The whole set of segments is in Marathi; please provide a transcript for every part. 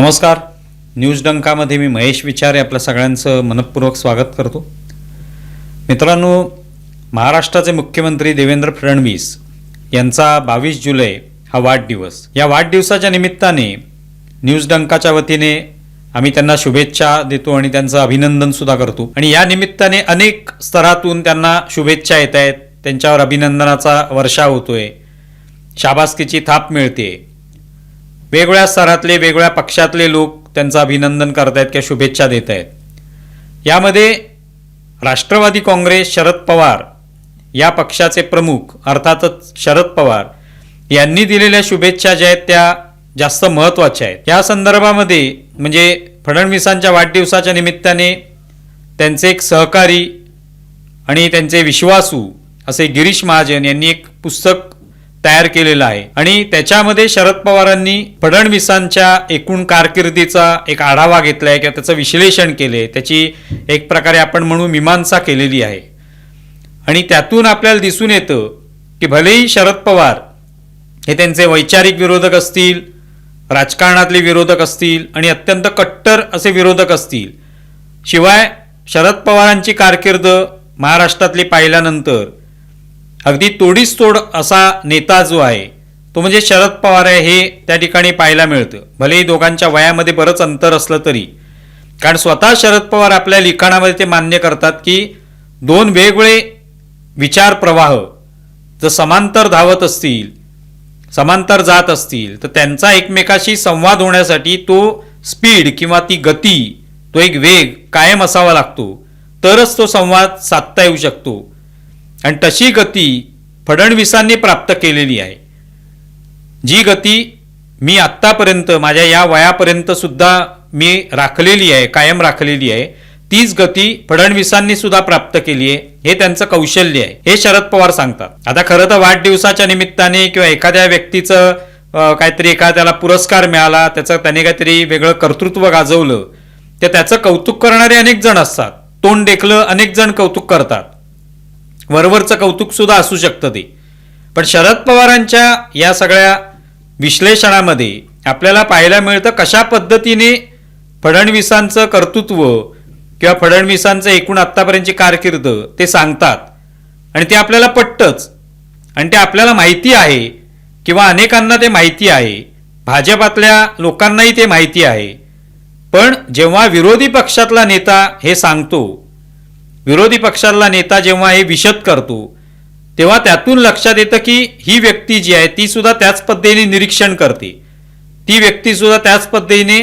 नमस्कार. न्यूज डंकामध्ये मी महेश विचारे आपल्या सगळ्यांचं मनपूर्वक स्वागत करतो. मित्रांनो महाराष्ट्राचे मुख्यमंत्री देवेंद्र फडणवीस यांचा बावीस जुलै हा वाढदिवस. या वाढदिवसाच्या निमित्ताने न्यूज डंकाच्या वतीने आम्ही त्यांना शुभेच्छा देतो आणि त्यांचं अभिनंदनसुद्धा करतो. आणि या निमित्ताने अनेक स्तरातून त्यांना शुभेच्छा येत आहेत. त्यांच्यावर अभिनंदनाचा वर्षा होतोय. शाबासकीची थाप मिळते वेगवेगळ्या स्तरातले वेगवेगळ्या पक्षातले लोक त्यांचं अभिनंदन करतायत किंवा शुभेच्छा देत आहेत यामध्ये राष्ट्रवादी काँग्रेस शरद पवार या पक्षाचे प्रमुख अर्थातच शरद पवार यांनी दिलेल्या शुभेच्छा ज्या आहेत त्या जास्त महत्त्वाच्या आहेत. या संदर्भामध्ये म्हणजे फडणवीसांच्या वाढदिवसाच्या निमित्ताने त्यांचे एक सहकारी आणि त्यांचे विश्वासू असे गिरीश महाजन यांनी एक पुस्तक तयार केलेलं आहे. आणि त्याच्यामध्ये शरद पवारांनी फडणवीसांच्या एकूण कारकिर्दीचा एक आढावा घेतलाय किंवा त्याचं विश्लेषण केले त्याची एक प्रकारे आपण म्हणू मीमांसा केलेली आहे. आणि त्यातून आपल्याला दिसून येतं की भलेही शरद पवार हे त्यांचे वैचारिक विरोधक असतील राजकारणातले विरोधक असतील आणि अत्यंत कट्टर असे विरोधक असतील. शिवाय शरद पवारांची कारकीर्द महाराष्ट्रातली पाहिल्यानंतर अगदी तोडीस तोड असा नेता जो आहे तो म्हणजे शरद पवार आहे हे त्या ठिकाणी पाहायला मिळतं. भलेही दोघांच्या वयामध्ये बरंच अंतर असलं तरी. कारण स्वतः शरद पवार आपल्या लिखाणामध्ये ते मान्य करतात की दोन वेगवेगळे विचार प्रवाह जर समांतर धावत असतील समांतर जात असतील तर त्यांचा एकमेकाशी संवाद होण्यासाठी तो स्पीड किंवा ती गती तो एक वेग कायम असावा लागतो. तरच तो संवाद साधता येऊ शकतो. आणि तशी गती फडणवीसांनी प्राप्त केलेली आहे. जी गती मी आत्तापर्यंत माझ्या या वयापर्यंत सुद्धा मी राखलेली आहे कायम राखलेली आहे तीच गती फडणवीसांनी सुद्धा प्राप्त केली आहे हे त्यांचं कौशल्य आहे. हे शरद पवार सांगतात. आता खरं तर वाढदिवसाच्या निमित्ताने किंवा एखाद्या व्यक्तीचं काहीतरी एखाद्याला पुरस्कार मिळाला त्याचं त्याने काहीतरी वेगळं कर्तृत्व गाजवलं तर त्याचं कौतुक करणारे अनेक जण असतात. तोंड देखलं अनेक जण कौतुक करतात. वरवरचं कौतुक सुद्धा असू शकतं ते. पण शरद पवारांच्या या सगळ्या विश्लेषणामध्ये आपल्याला पाहायला मिळतं कशा पद्धतीने फडणवीसांचं कर्तृत्व किंवा फडणवीसांचं एकूण आत्तापर्यंतची कारकीर्द ते सांगतात. आणि ते आपल्याला पटतंच. आणि ते आपल्याला माहिती आहे किंवा अनेकांना ते माहिती आहे. भाजपातल्या लोकांनाही ते माहिती आहे. पण जेव्हा विरोधी पक्षातला नेता हे सांगतो विरोधी पक्षाला नेता जेव्हा हे विशद करतो तेव्हा त्यातून लक्षात येतं की ही व्यक्ती जी आहे ती सुद्धा त्याच पद्धतीने निरीक्षण करते. ती व्यक्ती सुद्धा त्याच पद्धतीने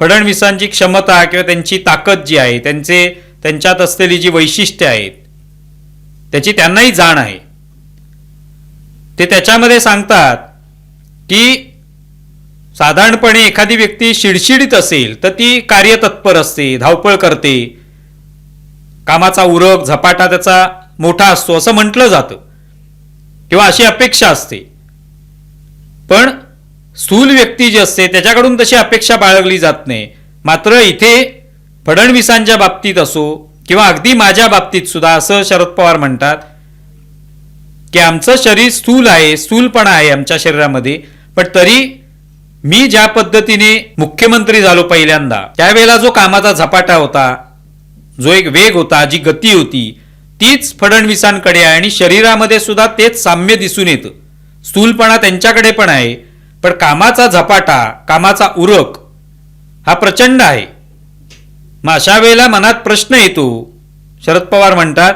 फडणवीसांची क्षमता किंवा त्यांची ताकद जी आहे त्यांचे त्यांच्यात असलेली जी वैशिष्ट्ये आहेत त्याची त्यांनाही जाण आहे. ते त्याच्यामध्ये सांगतात की साधारणपणे एखादी व्यक्ती शिडशिडीत असेल तर ती कार्यतत्पर असते धावपळ करते कामाचा उरक झपाटा त्याचा मोठा असतो असं म्हटलं जातं. किंवा अशी अपेक्षा असते. पण स्थूल व्यक्ती जी असते त्याच्याकडून तशी अपेक्षा बाळगली जात नाही. मात्र इथे फडणवीसांच्या बाबतीत असो किंवा अगदी माझ्या बाबतीत सुद्धा असं शरद पवार म्हणतात की आमचं शरीर स्थूल आहे स्थूलपणा आहे आमच्या शरीरामध्ये. पण तरी मी ज्या पद्धतीने मुख्यमंत्री झालो पहिल्यांदा त्यावेळेला जो कामाचा झपाटा होता जो एक वेग होता जी गती होती तीच फडणवीसांकडे आहे आणि शरीरामध्ये सुद्धा तेच साम्य दिसून येतं. स्थूलपणा त्यांच्याकडे पण आहे पण कामाचा झपाटा कामाचा उरक हा प्रचंड आहे. मग अशा वेळेला मनात प्रश्न येतो शरद पवार म्हणतात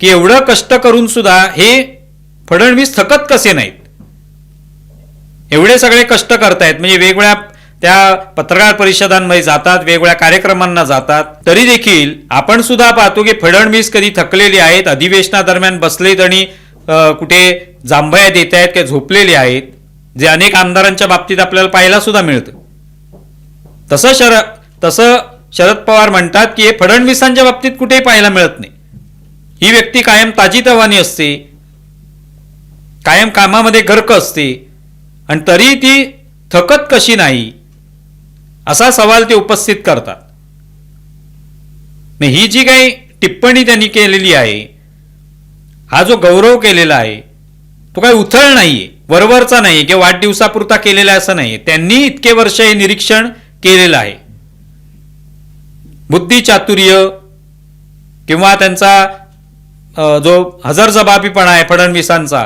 की एवढं कष्ट करून सुद्धा हे फडणवीस थकत कसे नाहीत? एवढे सगळे कष्ट करतायत म्हणजे वेगवेगळ्या त्या पत्रकार परिषदांमध्ये जातात वेगवेगळ्या कार्यक्रमांना जातात. तरी देखील आपण सुद्धा पाहतो की फडणवीस कधी थकलेले आहेत अधिवेशनादरम्यान बसलेत आणि कुठे जांभया देत आहेत किंवा झोपलेले आहेत जे अनेक आमदारांच्या बाबतीत आपल्याला पाहायला सुद्धा मिळतं. तसं शर तसं शरद पवार म्हणतात की हे फडणवीसांच्या बाबतीत कुठेही पाहायला मिळत नाही. ही व्यक्ती कायम ताजीतवानी असते कायम कामामध्ये गर्क असते आणि तरी ती थकत कशी नाही असा सवाल ते उपस्थित करतात. ही जी काही टिप्पणी त्यांनी केलेली आहे हा जो गौरव केलेला आहे तो काही उथळ नाहीये वरवरचा नाही किंवा वाढदिवसापुरता केलेला असं नाही त्यांनी इतके वर्ष हे निरीक्षण केलेलं आहे. बुद्धी चातुर्य किंवा त्यांचा जो जो हजरजबाबीपणा आहे फडणवीसांचा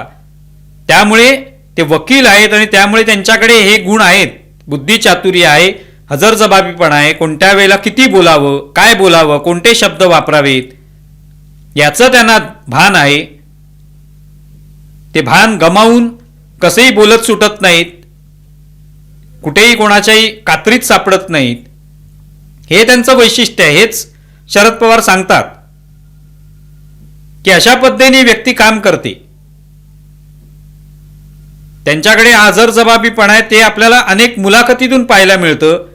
त्यामुळे ते वकील आहेत आणि त्यामुळे त्यांच्याकडे हे गुण आहेत. बुद्धी चातुर्य हजर जबाबीपणा आहे. कोणत्या वेळेला किती बोलावं काय बोलावं कोणते शब्द वापरावेत याचं त्यांना भान आहे. ते भान गमावून कसंही बोलत सुटत नाहीत. कुठेही कोणाच्याही कात्रीत सापडत नाहीत. हे त्यांचं वैशिष्ट्य आहे. हेच शरद पवार सांगतात की अशा पद्धतीने व्यक्ती काम करते. त्यांच्याकडे आजर जबाबीपणा आहे ते आपल्याला अनेक मुलाखतीतून पाहायला मिळतं.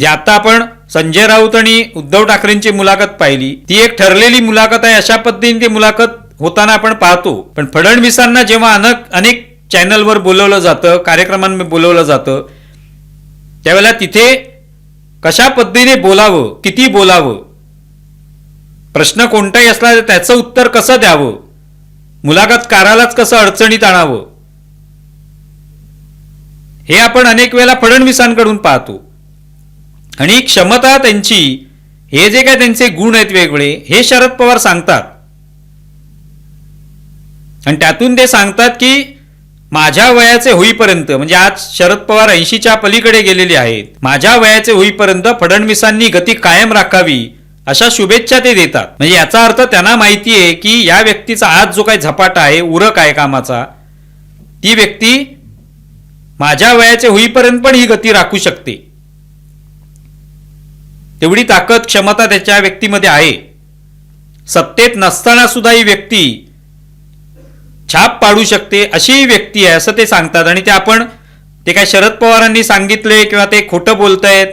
जे आता आपण संजय राऊत आणि उद्धव ठाकरेंची मुलाखत पाहिली ती एक ठरलेली मुलाखत आहे अशा पद्धतीने ती मुलाखत होताना आपण पाहतो. पण फडणवीसांना जेव्हा अनेक अनेक चॅनलवर बोलवलं जातं कार्यक्रमांमध्ये बोलवलं जातं त्यावेळेला तिथे कशा पद्धतीने बोलावं किती बोलावं प्रश्न कोणताही असला तर त्याचं उत्तर कसं द्यावं मुलाखतकारालाच कसं अडचणीत आणावं हे आपण अनेक वेळेला फडणवीसांकडून पाहतो. आणि क्षमता त्यांची हे जे काय त्यांचे गुण आहेत वेगवेगळे हे शरद पवार सांगतात. आणि त्यातून ते सांगतात की माझ्या वयाचे होईपर्यंत म्हणजे आज शरद पवार ऐंशीच्या पलीकडे गेलेले आहेत माझ्या वयाचे होईपर्यंत फडणवीसांनी गती कायम राखावी अशा शुभेच्छा ते देतात. म्हणजे याचा अर्थ त्यांना माहिती आहे की या व्यक्तीचा आज जो काही झपाटा आहे उरक आहे कामाचा ती व्यक्ती माझ्या वयाचे होईपर्यंत पण ही गती राखू शकते. तेवढी ताकद क्षमता त्याच्या व्यक्तीमध्ये आहे. सत्तेत नसताना सुद्धा ही व्यक्ती छाप पाडू शकते अशी व्यक्ती आहे असं ते सांगतात. आणि ते आपण ते काय शरद पवारांनी सांगितले किंवा ते खोटं बोलतायत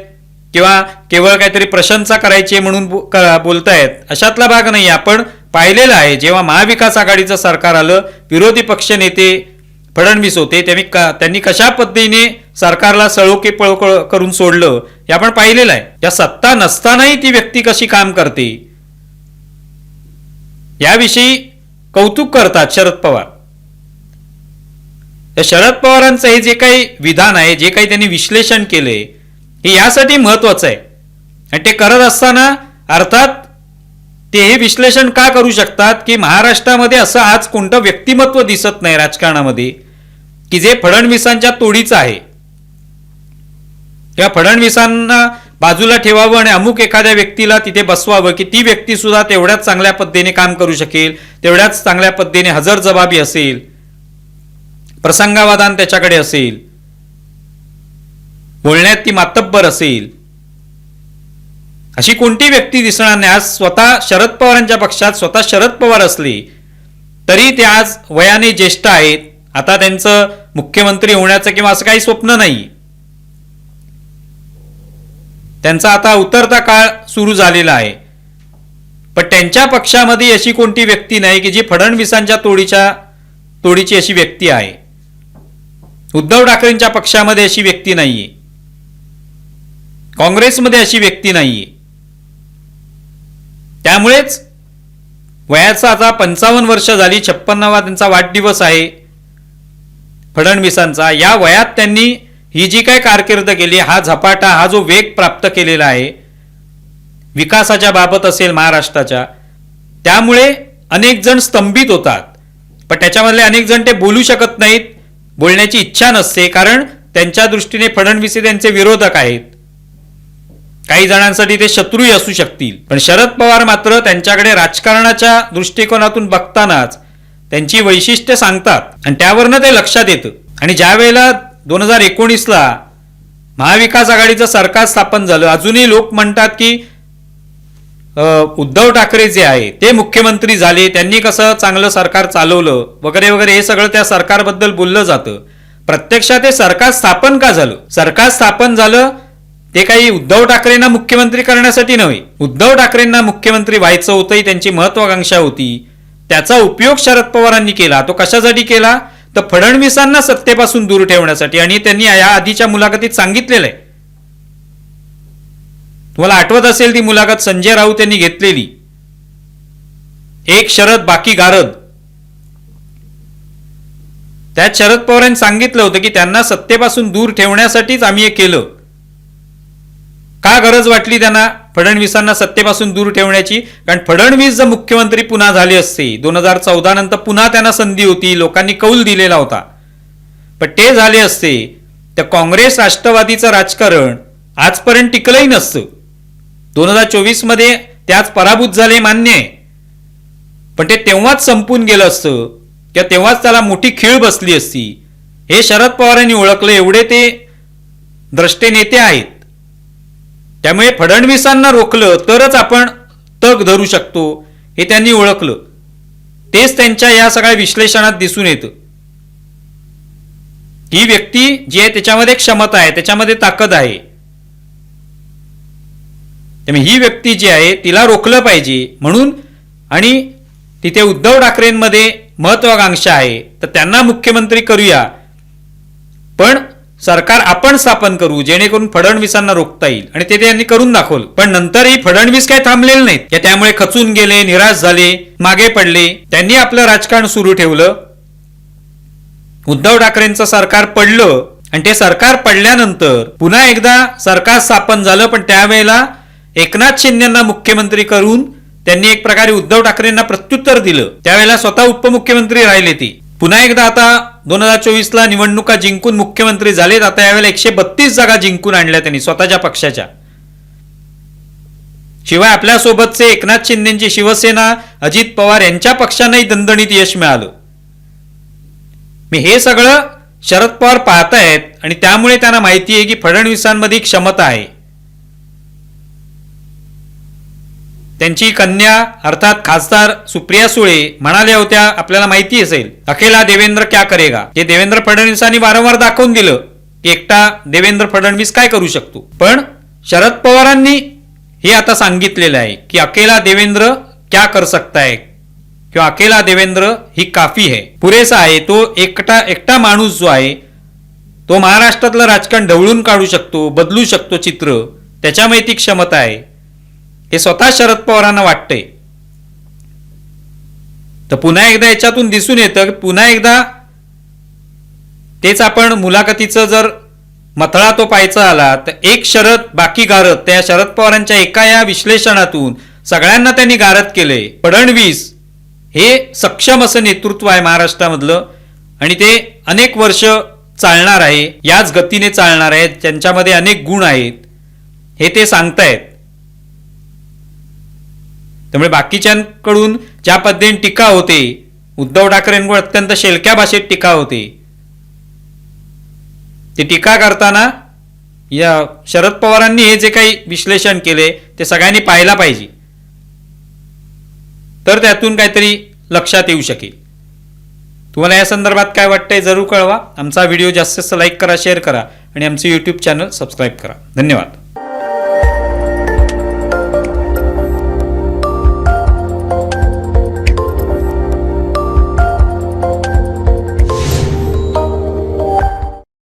किंवा केवळ काहीतरी प्रशंसा करायची म्हणून बो- क- बोलतायत अशातला भाग नाही. आपण पाहिलेलं आहे जेव्हा महाविकास आघाडीचं सरकार आलं विरोधी पक्ष नेते फडणवीस होते त्यांनी का- त्यांनी कशा पद्धतीने सरकारला सळोके पळो करून सोडलं हे आपण पाहिलेलं आहे. या सत्ता नसतानाही ती व्यक्ती कशी काम करते? याविषयी कौतुक करतात शरद पवार. या शरद पवारांचं हे जे काही विधान आहे जे काही त्यांनी विश्लेषण केलंय हे यासाठी महत्वाचं आहे. आणि ते करत असताना अर्थात ते हे विश्लेषण का करू शकतात की महाराष्ट्रामध्ये असं आज कोणतं व्यक्तिमत्व दिसत नाही राजकारणामध्ये की जे फडणवीसांच्या तोडीचं आहे? किंवा फडणवीसांना बाजूला ठेवावं आणि अमुक एखाद्या व्यक्तीला तिथे बसवावं की ती व्यक्ती सुद्धा तेवढ्याच चांगल्या पद्धतीने काम करू शकेल तेवढ्याच चांगल्या पद्धतीने हजर जबाबी असेल प्रसंगावादान त्याच्याकडे असेल बोलण्यात ती मातब्बर असेल. अशी कोणती व्यक्ती दिसणार नाही? आज स्वतः शरद पवारांच्या पक्षात स्वतः शरद पवार असले तरी ते आज वयाने ज्येष्ठ आहेत. आता त्यांचं मुख्यमंत्री होण्याचं किंवा असं काही स्वप्न नाही. त्यांचा आता उतरता काळ सुरू झालेला आहे. पण त्यांच्या पक्षामध्ये अशी कोणती व्यक्ती नाही की जी फडणवीसांच्या तोडीच्या तोडीची अशी व्यक्ती आहे. उद्धव ठाकरेंच्या पक्षामध्ये अशी व्यक्ती नाहीये. काँग्रेसमध्ये अशी व्यक्ती नाहीये. त्यामुळेच वयाचा आता पंचावन्न वर्ष झाली छप्पन्नावा त्यांचा वाढदिवस आहे फडणवीसांचा. या वयात त्यांनी ही जी काय कारकीर्द केली हा झपाटा हा जो वेग प्राप्त केलेला आहे विकासाच्या बाबत असेल महाराष्ट्राच्या त्यामुळे अनेक जण स्तंभित होतात. पण त्याच्यामधले अनेक जण ते बोलू शकत नाहीत बोलण्याची इच्छा नसते कारण त्यांच्या दृष्टीने फडणवीस हे त्यांचे विरोधक आहेत. काही जणांसाठी ते शत्रूही असू शकतील. पण शरद पवार मात्र त्यांच्याकडे राजकारणाच्या दृष्टिकोनातून बघतानाच त्यांची वैशिष्ट्य सांगतात. आणि त्यावरनं ते लक्षात येतं आणि ज्या वेळेला दोन हजार एकोणीसला महाविकास आघाडीचं सरकार स्थापन झालं. अजूनही लोक म्हणतात की उद्धव ठाकरे जे आहे ते मुख्यमंत्री झाले. त्यांनी कसं चांगलं सरकार चालवलं वगैरे वगैरे हे सगळं त्या सरकारबद्दल बोललं जातं. प्रत्यक्षात हे सरकार स्थापन का झालं? सरकार स्थापन झालं ते काही उद्धव ठाकरेंना मुख्यमंत्री करण्यासाठी नव्हे. उद्धव ठाकरेंना मुख्यमंत्री व्हायचं होतंही त्यांची महत्वाकांक्षा होती. त्याचा उपयोग शरद पवारांनी केला. तो कशासाठी केला? तर फडणवीसांना सत्तेपासून दूर ठेवण्यासाठी आणि त्यांनी या आधीच्या मुलाखतीत सांगितलेलं आहे. तुम्हाला आठवत असेल ती मुलाखत संजय राऊत यांनी घेतलेली. एक शरद बाकी गारद. त्यात शरद पवारांनी सांगितलं होतं की त्यांना सत्तेपासून दूर ठेवण्यासाठीच आम्ही हे केलं. का गरज वाटली त्यांना? फडणवीसांना सत्तेपासून दूर ठेवण्याची कारण फडणवीस जर मुख्यमंत्री पुन्हा झाले असते दोन हजार चौदा नंतर पुन्हा त्यांना संधी होती लोकांनी कौल दिलेला होता. पण ते झाले असते तर काँग्रेस राष्ट्रवादीचं राजकारण आजपर्यंत टिकलंही नसतं. दोन हजार चोवीसमध्ये त्याच पराभूत झाले मान्य आहे. पण ते तेव्हाच संपून गेलं असतं किंवा तेव्हाच त्याला मोठी खीळ बसली असती. हे शरद पवारांनी ओळखलं एवढे ते द्रष्टे नेते आहेत. त्यामुळे फडणवीसांना रोखलं तरच आपण तग धरू शकतो हे त्यांनी ओळखलं. तेच त्यांच्या या सगळ्या विश्लेषणात दिसून येतं. ही व्यक्ती जी आहे त्याच्यामध्ये क्षमता आहे त्याच्यामध्ये ताकद आहे. त्यामुळे ही व्यक्ती जी आहे तिला रोखलं पाहिजे. म्हणून आणि तिथे उद्धव ठाकरेंमध्ये महत्वाकांक्षा आहे. तर त्यांना मुख्यमंत्री करूया. पण सरकार आपण स्थापन करू जेणेकरून फडणवीसांना रोखता येईल. आणि ते त्यांनी करून दाखवलं. पण नंतरही फडणवीस काय थांबलेले नाहीत. त्यामुळे खचून गेले निराश झाले मागे पडले. त्यांनी आपलं राजकारण सुरू ठेवलं. उद्धव ठाकरेंचं सरकार पडलं. आणि ते सरकार पडल्यानंतर पुन्हा एकदा सरकार स्थापन झालं. पण त्यावेळेला एकनाथ शिंदेना मुख्यमंत्री करून त्यांनी एक प्रकारे उद्धव ठाकरेंना प्रत्युत्तर दिलं. त्यावेळेला स्वतः उपमुख्यमंत्री राहिले ते. पुन्हा एकदा आता दोन हजार चोवीसला निवडणुका जिंकून मुख्यमंत्री झालेत. आता यावेळेला एकशे बत्तीस जागा जिंकून आणल्या त्यांनी स्वतःच्या पक्षाच्या. शिवाय आपल्यासोबतचे एकनाथ शिंदेची शिवसेना अजित पवार यांच्या पक्षांनाही दणदणीत यश मिळालं. मी हे सगळं शरद पवार पाहतायत आणि त्यामुळे त्यांना माहिती आहे की फडणवीसांमध्ये क्षमता आहे. त्यांची कन्या अर्थात खासदार सुप्रिया सुळे म्हणाल्या होत्या आपल्याला माहिती असेल अखेला देवेंद्र क्या करेगा? हे देवेंद्र फडणवीसांनी वारंवार दाखवून दिलं की एकटा देवेंद्र फडणवीस काय करू शकतो. पण शरद पवारांनी हे आता सांगितलेलं आहे की अकेला देवेंद्र क्या कर सकता है किंवा अकेला देवेंद्र ही काफी है. पुरेसा आहे तो एकटा एकटा माणूस जो आहे तो महाराष्ट्रातलं राजकारण ढवळून काढू शकतो बदलू शकतो चित्र त्याच्यामध्ये ती क्षमता आहे. हे स्वतः शरद पवारांना वाटतंय. तर पुन्हा एकदा याच्यातून दिसून येतं पुन्हा एकदा तेच आपण मुलाखतीचं जर मथळा तो पाहायचा आला तर एक शरद बाकी गारद त्या शरद पवारांच्या एका या विश्लेषणातून सगळ्यांना त्यांनी गारद केलंय. फडणवीस हे सक्षम असं नेतृत्व आहे महाराष्ट्रामधलं आणि ते अनेक वर्ष चालणार आहे याच गतीने चालणार आहे त्यांच्यामध्ये अनेक गुण आहेत हे ते सांगतायत. त्यामुळे बाकीच्यांकडून ज्या पद्धतीने टीका होते उद्धव ठाकरेंवर अत्यंत शेलक्या भाषेत टीका होते ती टीका करताना या शरद पवारांनी हे जे काही विश्लेषण केले ते सगळ्यांनी पाहायला पाहिजे. तर त्यातून काहीतरी लक्षात येऊ शकेल. तुम्हाला या संदर्भात काय वाटतंय जरूर कळवा. आमचा व्हिडिओ जास्तीत जास्त लाईक करा शेअर करा आणि आमचे यूट्यूब चॅनल सबस्क्राईब करा. धन्यवाद.